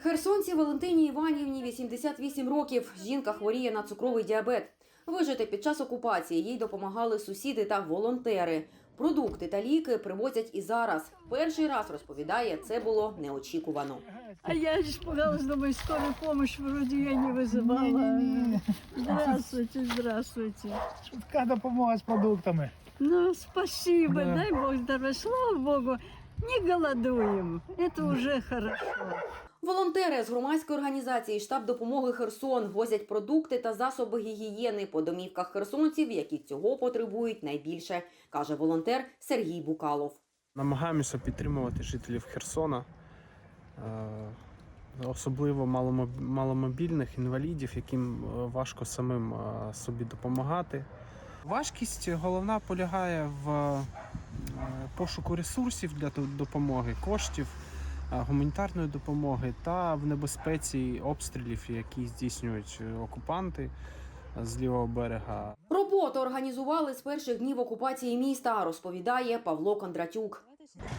Херсонці Валентині Іванівні 88 років. Жінка хворіє на цукровий діабет. Вижити під час окупації їй допомагали сусіди та волонтери. Продукти та ліки привозять і зараз. Перший раз розповідає, це було неочікувано. А я испугалась, думаю, скорую помощь вроде я не вызывала. Не-не-не. Здравствуйте, здравствуйте. Швидка допомога з продуктами. Ну, спасибо, Да. дай Бог здоровья. Слава Богу, не голодуем. Это уже хорошо. Волонтери з громадської організації штаб допомоги Херсон возять продукти та засоби гігієни по домівках херсонців, які цього потребують найбільше, каже волонтер Сергій Букалов. Намагаємося підтримувати жителів Херсона, е, особливо маломоб- маломобільних інвалідів, яким е, важко самим е, собі допомагати. Важкість головна полягає в пошуку ресурсів для допомоги, коштів, гуманітарної допомоги та в небезпеці обстрілів, які здійснюють е, окупанти е, з лівого берега. Роботу організували з перших днів окупації міста, розповідає Павло Кондратюк.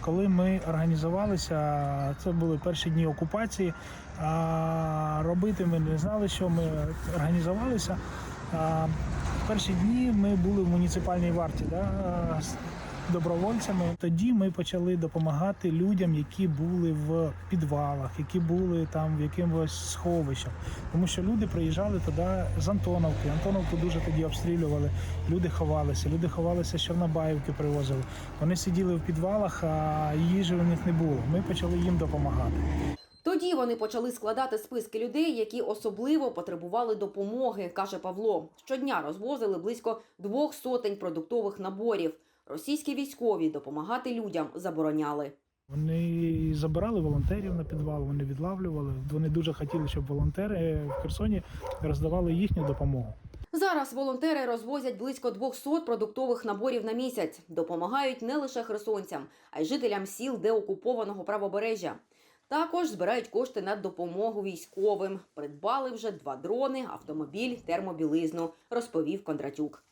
Коли ми організувалися, це були перші дні окупації. А робити ми не знали, що ми організувалися. Перші дні ми були в муніципальній варті да, добровольцями. Тоді ми почали допомагати людям, які були в підвалах, які були там в якимось сховищах. Тому що люди приїжджали туди з Антоновки. Антоновку дуже тоді обстрілювали. Люди ховалися, люди ховалися, з Чорнобаївки привозили. Вони сиділи в підвалах, а їжі у них не було. Ми почали їм допомагати. Тоді вони почали складати списки людей, які особливо потребували допомоги, каже Павло. Щодня розвозили близько двох сотень продуктових наборів. Російські військові допомагати людям забороняли. Вони забирали волонтерів на підвал, вони відлавлювали. Вони дуже хотіли, щоб волонтери в Херсоні роздавали їхню допомогу. Зараз волонтери розвозять близько 200 продуктових наборів на місяць. Допомагають не лише херсонцям, а й жителям сіл деокупованого правобережжя. Також збирають кошти на допомогу військовим. Придбали вже два дрони, автомобіль, термобілизну, розповів Кондратюк.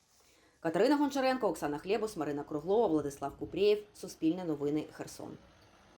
Катерина Гончаренко, Оксана Хлєбус, Марина Круглова, Владислав Купрієв. Суспільне новини Херсон.